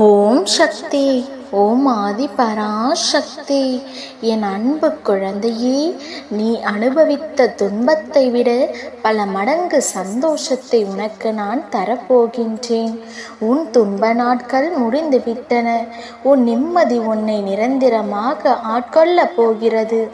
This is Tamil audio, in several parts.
ஓம் சக்தி ஓம் ஆதி பராசக்தி. என் அன்பு குழந்தையே நீ அனுபவித்த துன்பத்தை விட பல மடங்கு சந்தோஷத்தை உனக்கு நான் தரப்போகின்றேன். உன் துன்ப நாட்கள் முடிந்துவிட்டன. உன் நிம்மதி உன்னை நிரந்தரமாக ஆட்கொள்ளப் போகிறது.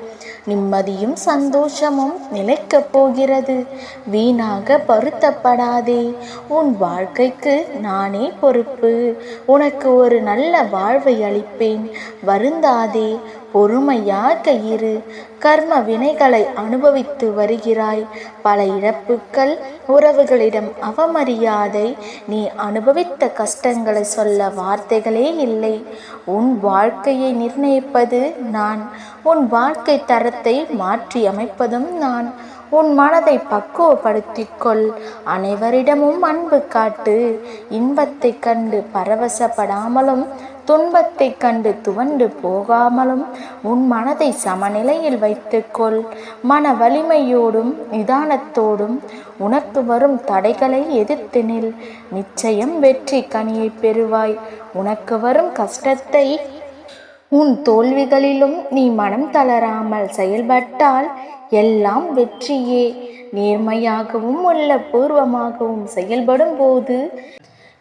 நிம்மதியும் சந்தோஷமும் நிலைக்கப் போகிறது. வீணாக பருத்தப்படாதே உன் வாழ்க்கைக்கு நானே பொறுப்பு. உனக்கு ஒரு நல்ல வாழ்வை அளிப்பேன். வருந்தாதே. பொறுமையாக இரு கர்ம வினைகளை அனுபவித்து வருகிறாய். பல இழப்புக்கள் உறவுகளிடம் அவமரியாதை. நீ அனுபவித்த கஷ்டங்களை சொல்ல வார்த்தைகளே இல்லை. உன் வாழ்க்கையை நிர்ணயிப்பது நான். உன் வாழ்க்கை தரத்தை மாற்றி அமைப்பதும் நான். உன் மனதை பக்குவப்படுத்திக் கொள் அனைவரிடமும் அன்பு காட்டு. இன்பத்தை கண்டு பரவசப்படாமலும் துன்பத்தை கண்டு துவண்டு போகாமலும் உன் மனதை சமநிலையில் வைத்துக்கொள். மன வலிமையோடும் நிதானத்தோடும் உனக்கு வரும் தடைகளை எதிர்த்து நில். நிச்சயம் வெற்றி கனியை பெறுவாய். உனக்கு வரும் கஷ்டத்தை உன் தோல்விகளிலும் நீ மனம் தளராமல் செயல்பட்டால் எல்லாம் வெற்றியே. நேர்மையாகவும் உள்ள பூர்வமாகவும் செயல்படும் போது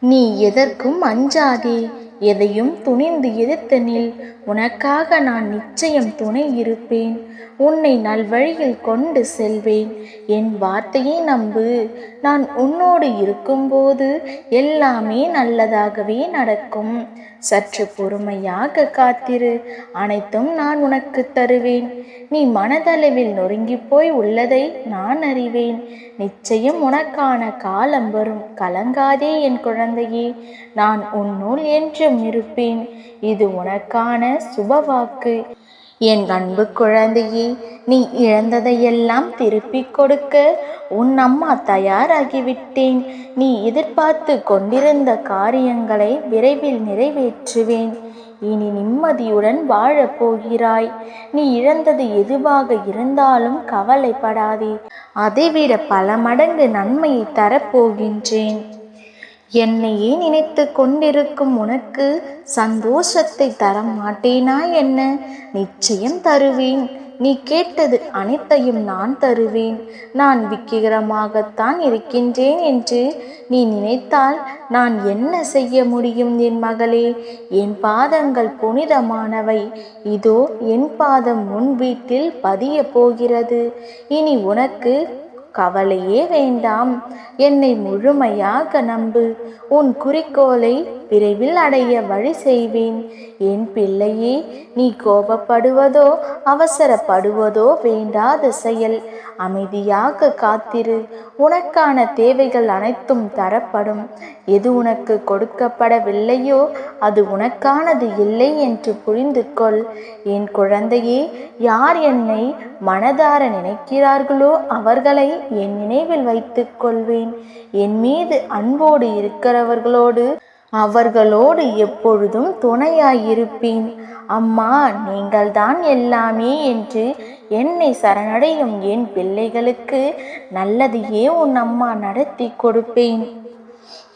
நீ எதற்கும் அஞ்சாதே. எதையும் துணிந்து எதிர்த்து நில். உனக்காக நான் நிச்சயம் துணை இருப்பேன். உன்னை நல்வழியில் கொண்டு செல்வேன். என் வார்த்தையை நம்பு. நான் உன்னோடு இருக்கும்போது எல்லாமே நல்லதாகவே நடக்கும். சற்று பொறுமையாக காத்திரு. அனைத்தும் நான் உனக்கு தருவேன். நீ மனதளவில் நொறுங்கி போய் உள்ளதை நான் அறிவேன். நிச்சயம் உனக்கான காலம் வரும். கலங்காதே என் குழந்தையே. நான் உன்னுள் என்று இருப்பேன். இது உனக்கான சுபவாக்கு. என் அன்பு குழந்தையே நீ இழந்ததையெல்லாம் திருப்பிக் கொடுக்க உன் அம்மா தயாராகிவிட்டேன். நீ எதிர்பார்த்து கொண்டிருந்த காரியங்களை விரைவில் நிறைவேற்றுவேன். இனி நிம்மதியுடன் வாழப் போகிறாய். நீ இழந்தது எதுவாக இருந்தாலும் கவலைப்படாதே. அதைவிட பல மடங்கு நன்மையை தரப்போகின்றேன். என்னையே நினைத்து கொண்டிருக்கும் உனக்கு சந்தோஷத்தை தர மாட்டேனா என்ன? நிச்சயம் தருவேன். நீ கேட்டது அனைத்தையும் நான் தருவேன். நான் விக்கிரமாகத்தான் இருக்கின்றேன் என்று நீ நினைத்தால் நான் என்ன செய்ய முடியும் என் மகளே? என் பாதங்கள் புனிதமானவை. இதோ என் பாதம் முன் வீட்டில் பதிய போகிறது. இனி உனக்கு கவலையே வேண்டாம். என்னை முழுமையாக நம்பு. உன் குறிக்கோளை விரைவில் அடைய வழி செய்வேன். என் பிள்ளையே நீ கோபப்படுவதோ அவசரப்படுவதோ வேண்டாத செயல். அமைதியாக காத்திரு. உனக்கான தேவைகள் அனைத்தும் தரப்படும். எது உனக்கு கொடுக்கப்படவில்லையோ அது உனக்கானது இல்லை என்று புரிந்து கொள் என் குழந்தையே யார் என்னை மனதார நினைக்கிறார்களோ அவர்களை என் நினைவில் வைத்துக் கொள்வேன். என் மீது அன்போடு இருக்கிறவர்களோடு அவர்களோடு எப்பொழுதும் துணையாயிருப்பேன். அம்மா நீங்கள்தான் எல்லாமே என்று என்னை சரணடையும் என் பிள்ளைகளுக்கு நல்லதையே உன் அம்மா நடத்தி கொடுப்பேன்.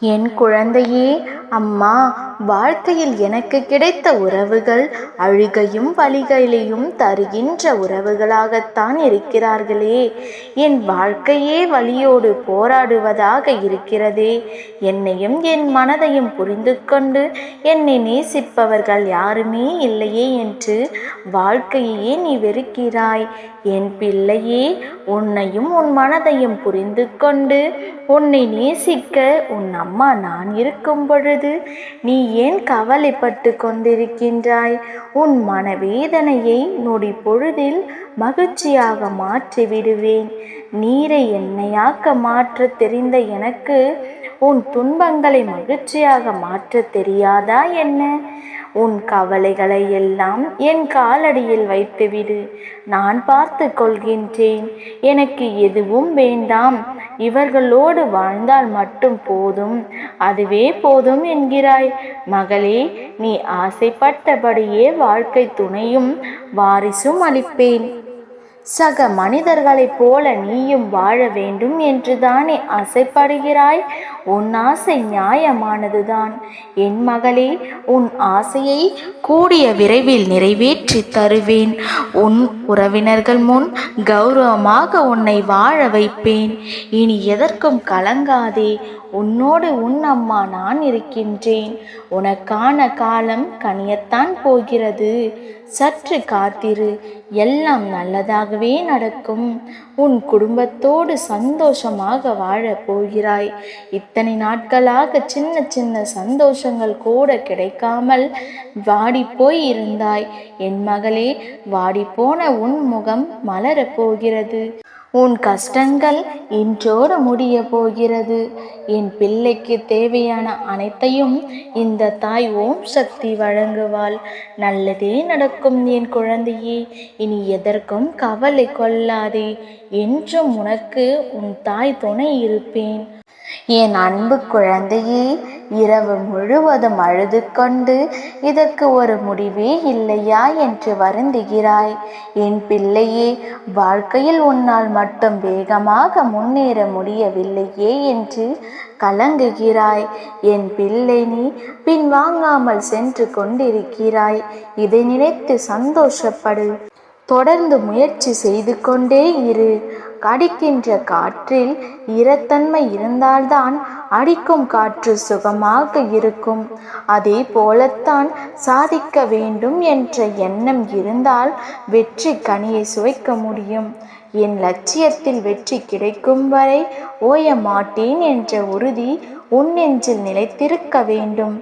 என் குழந்தையே அம்மா வாழ்க்கையில் எனக்கு கிடைத்த உறவுகள் அழுகையும் வழிகளையும் தருகின்ற உறவுகளாகத்தான் இருக்கிறார்களே. என் வாழ்க்கையே வழியோடு போராடுவதாக இருக்கிறதே. என்னையும் என் மனதையும் புரிந்து கொண்டு என்னை நேசிப்பவர்கள் யாருமே இல்லையே என்று வாழ்க்கையே நீ வெறுக்கிறாய். என் பிள்ளையே உன்னையும் உன் மனதையும் புரிந்து கொண்டு உன்னை நேசிக்க உன் அம்மா நான் இருக்கும் பொழுது நீ ஏன் கவலைப்பட்டு கொண்டிருக்கின்றாய்? உன் மனவேதனையை நொடி பொழுதில் மகிழ்ச்சியாக மாற்றி விடுவேன். நீரை எண்ணெயாக்க மாற்ற தெரிந்த எனக்கு உன் துன்பங்களை மகிழ்ச்சியாக மாற்ற தெரியாதா என்ன? உன் கவலைகளை எல்லாம் என் காலடியில் வைத்துவிடு. நான் பார்த்து கொள்கின்றேன். எனக்கு எதுவும் வேண்டாம். இவர்களோடு வாழ்ந்தால் மட்டும் போதும். அதுவே போதும் என்கிறாய். மகளே நீ ஆசைப்பட்டபடியே வாழ்க்கை துணையும் வாரிசும் அளிப்பேன். சக மனிதர்களைப் போல நீயும் வாழ வேண்டும் என்று தானே ஆசைப்படுகிறாய்? உன் ஆசை நியாயமானதுதான். என் மகளே உன் ஆசையை கூடிய விரைவில் நிறைவேற்றி தருவேன். உன் உறவினர்கள் முன் கௌரவமாக உன்னை வாழ வைப்பேன். இனி எதற்கும் கலங்காதே. உன்னோடு உன் அம்மா நான் இருக்கின்றேன். உனக்கான காலம் கனியத்தான் போகிறது. சற்று காத்திரு எல்லாம் நல்லதாகவே நடக்கும். உன் குடும்பத்தோடு சந்தோஷமாக வாழப் போகிறாய். இத்தனை நாட்களாக சின்ன சின்ன சந்தோஷங்கள் கூட கிடைக்காமல் வாடிப்போய் இருந்தாய் என் மகளே வாடிப்போன உன் முகம் மலரப் போகிறது. உன் கஷ்டங்கள் இன்றோடு முடிய போகிறது. என் பிள்ளைக்கு தேவையான அனைத்தையும் இந்த தாய் ஓம் சக்தி வழங்குவாள். நல்லதே நடக்கும் என் குழந்தையே இனி எதற்கும் கவலை கொள்ளாதே. என்றும் உனக்கு உன் தாய் துணை இருப்பேன். என் அன்பு குழந்தையே இரவு முழுவதும் அழுது கொண்டு இதற்கு ஒரு முடிவே இல்லையா? என்று வருந்துகிறாய். என் பிள்ளையே வாழ்க்கையில் உன்னால் மட்டும் வேகமாக முன்னேற முடியவில்லையே என்று கலங்குகிறாய். என் பிள்ளை நீ பின்வாங்காமல் சென்று கொண்டிருக்கிறாய். இதை நினைத்து சந்தோஷப்படு. தொடர்ந்து முயற்சி செய்து கொண்டே இரு. கடிக்கின்ற காற்றில் ஈரத்தன்மை இருந்தால்தான் அடிக்கும் காற்று சுகமாக இருக்கும். அதே போலத்தான் சாதிக்க வேண்டும் என்ற எண்ணம் இருந்தால் வெற்றி கனியை சுவைக்க முடியும். என் லட்சியத்தில் வெற்றி கிடைக்கும் வரை ஓய மாட்டேன் என்ற உறுதி உன் நெஞ்சில் நிலைத்திருக்க வேண்டும்.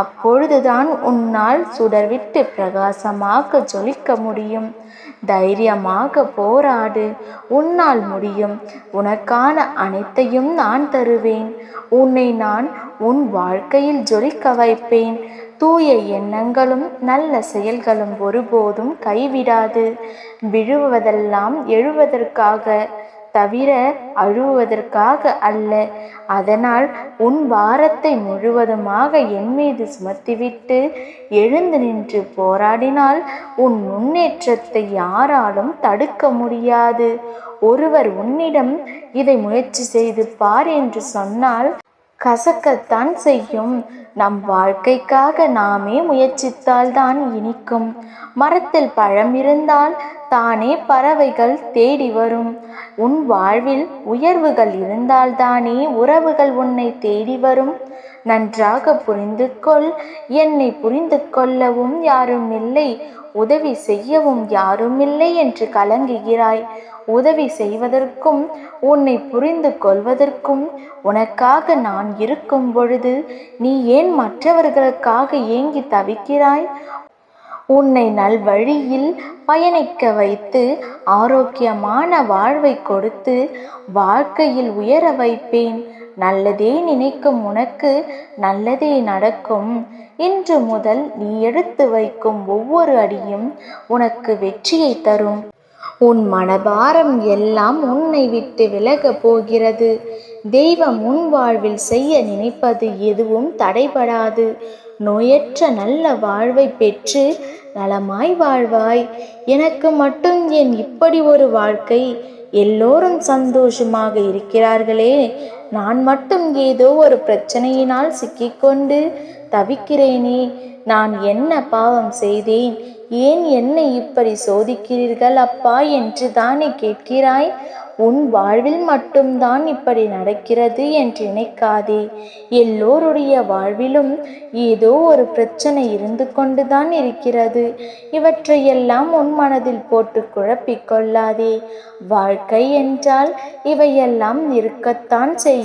அப்பொழுதுதான் உன்னால் சுடர்விட்டு பிரகாசமாக ஜொலிக்க முடியும். தைரியமாக போராடு. உன்னால் முடியும். உனக்கான அனைத்தையும் நான் தருவேன். உன்னை நான் உன் வாழ்க்கையில் ஜொலிக்க வைப்பேன். தூய எண்ணங்களும் நல்ல செயல்களும் ஒருபோதும் கைவிடாது. விழுவதெல்லாம் எழுவதற்காக தவிர அழுவதற்காக அல்ல. அதனால் உன் வாரத்தை முழுவதுமாக என் மீது சுமத்திவிட்டு எழுந்து நின்று போராடினால் உன் முன்னேற்றத்தை யாராலும் தடுக்க முடியாது. ஒருவர் உன்னிடம் இதை முயற்சி செய்து பார் என்று சொன்னால் கசக்கத்தான் செய்யும். நம் வாழ்க்கைக்காக நாமே முயற்சித்தால்தான் இனிக்கும். மரத்தில் பழம் இருந்தால் தானே பறவைகள் தேடி வரும். உன் வாழ்வில் உயர்வுகள் இருந்தால்தானே உறவுகள் உன்னை தேடி வரும். நன்றாக புரிந்து கொள் என்னை புரிந்து கொள்ளவும் யாரும் இல்லை உதவி செய்யவும் யாரும் இல்லை என்று கலங்குகிறாய். உதவி செய்வதற்கும் உன்னை புரிந்து கொள்வதற்கும் உனக்காக நான் இருக்கும் பொழுது நீ ஏன் மற்றவர்களுக்காக ஏங்கி தவிக்கிறாய்? உன்னை நல்வழியில் பயணிக்க வைத்து ஆரோக்கியமான வாழ்வை கொடுத்து வாழ்க்கையில் உயர வைப்பேன். நல்லதே நினைக்கும் உனக்கு நல்லதே நடக்கும். இன்று முதல் நீ எடுத்து வைக்கும் ஒவ்வொரு அடியும் உனக்கு வெற்றியை தரும். உன் மனபாரம் எல்லாம் உன்னை விட்டு விலகப் போகிறது. தெய்வம் உன் வாழ்வில் செய்ய நினைப்பது எதுவும் தடைபடாது. நோயற்ற நல்ல வாழ்வை பெற்று நலமாய் வாழ்வாய். எனக்கு மட்டும் ஏன் இப்படி ஒரு வாழ்க்கை? எல்லோரும் சந்தோஷமாக இருக்கிறார்களே. நான் மட்டும் ஏதோ ஒரு பிரச்சனையினால் சிக்கிக்கொண்டு தவிக்கிறேனே நான் என்ன பாவம் செய்தேன்? ஏன் என்னை இப்படி சோதிக்கிறீர்கள் அப்பா என்று தானே கேட்கிறாய்? உன் வாழ்வில் மட்டும்தான் இப்படி நடக்கிறது என்று நினைக்காதே. எல்லோருடைய வாழ்விலும் ஏதோ ஒரு பிரச்சனை இருந்து கொண்டுதான் இருக்கிறது. இவற்றையெல்லாம் உன் மனதில் போட்டு குழப்பிக்கொள்ளாதே வாழ்க்கை என்றால் இவையெல்லாம் இருக்கத்தான் செய்யும்.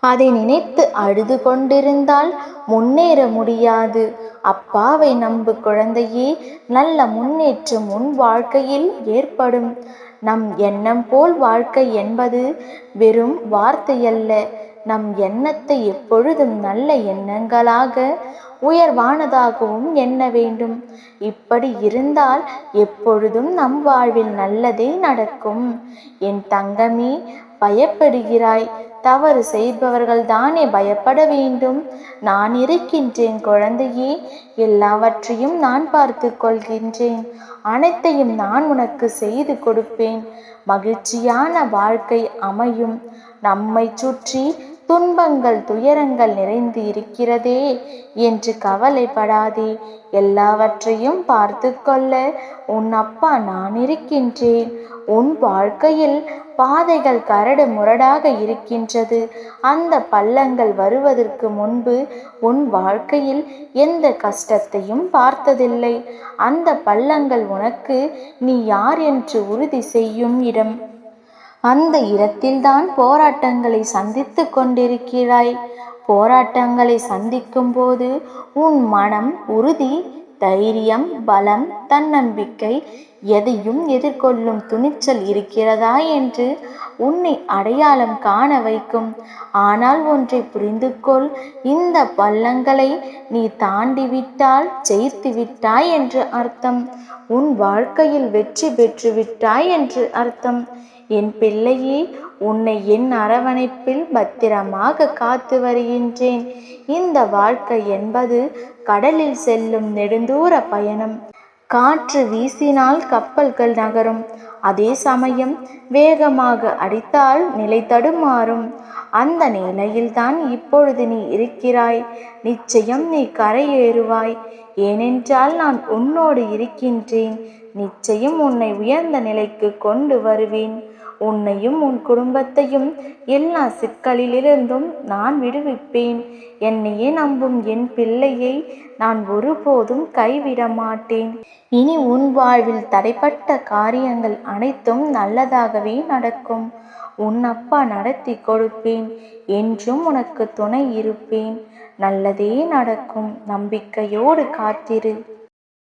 அதை நினைத்து அழுது கொண்டிருந்தால் முன்னேற முடியாது. அப்பாவை நம்பு குழந்தையே நல்ல முன்னேற்றம் உன் வாழ்க்கையில் ஏற்படும். நம் எண்ணம் போல் வாழ்க்கை என்பது வெறும் வார்த்தையல்ல. நம் எண்ணத்தை எப்பொழுதும் நல்ல எண்ணங்களாக உயர்வானதாகவும் எண்ண வேண்டும். இப்படி இருந்தால் எப்பொழுதும் நம் வாழ்வில் நல்லதே நடக்கும். என் தங்கமே பயப்படுகிறாய். தவறு செய்பவர்கள் தானே பயப்பட வேண்டும். நான் இருக்கின்றேன் குழந்தையே எல்லாவற்றையும் நான் பார்த்து கொள்கின்றேன். அனைத்தையும் நான் உனக்கு செய்து கொடுப்பேன். மகிழ்ச்சியான வாழ்க்கை அமையும். நம்மை சுற்றி துன்பங்கள் துயரங்கள் நிறைந்து இருக்கிறதே என்று கவலைப்படாதே. எல்லாவற்றையும் பார்த்து கொள்ள உன் அப்பா நான் இருக்கின்றேன். உன் வாழ்க்கையில் பாதைகள் கரடு முரடாக இருக்கின்றது. அந்த பள்ளங்கள் வருவதற்கு முன்பு உன் வாழ்க்கையில் எந்த கஷ்டத்தையும் பார்த்ததில்லை. அந்த பள்ளங்கள் உனக்கு நீ யார் என்று உறுதி செய்யும் இடம். அந்த இடத்தில்தான் போராட்டங்களை சந்தித்து கொண்டிருக்கிறாய். போராட்டங்களை சந்திக்கும் போது உன் மனம் உறுதி தைரியம் பலம் தன்னம்பிக்கை எதையும் எதிர்கொள்ளும் துணிச்சல் இருக்கிறதா என்று உன்னை அடையாளம் காண வைக்கும். ஆனால் ஒன்றை புரிந்து கொள் இந்த பள்ளங்களை நீ தாண்டி விட்டால் ஜெயித்து விட்டாய் என்று அர்த்தம். உன் வாழ்க்கையில் வெற்றி பெற்று விட்டாய் என்று அர்த்தம். என் பிள்ளையே உன்னை என் அரவணைப்பில் பத்திரமாக காத்து வருகின்றேன். இந்த வாழ்க்கை என்பது கடலில் செல்லும் நெடுந்தூர பயணம். காற்று வீசினால் கப்பல்கள் நகரும். அதே சமயம் வேகமாக அடித்தால் நிலை தடுமாறும். அந்த நிலையில்தான் இப்பொழுது நீ இருக்கிறாய். நிச்சயம் நீ கரையேறுவாய். ஏனென்றால் நான் உன்னோடு இருக்கின்றேன். நிச்சயம் உன்னை உயர்ந்த நிலைக்கு கொண்டு வருவேன். உன்னையும் உன் குடும்பத்தையும் எல்லா சிக்கலிலிருந்தும் நான் விடுவிப்பேன். என்னையே நம்பும் என் பிள்ளையை நான் ஒருபோதும் கைவிட மாட்டேன் இனி உன் வாழ்வில் தடைப்பட்ட காரியங்கள் அனைத்தும் நல்லதாகவே நடக்கும். உன் அப்பா நடத்தி கொடுப்பேன். என்றும் உனக்கு துணை இருப்பேன். நல்லதே நடக்கும். நம்பிக்கையோடு காத்திரு.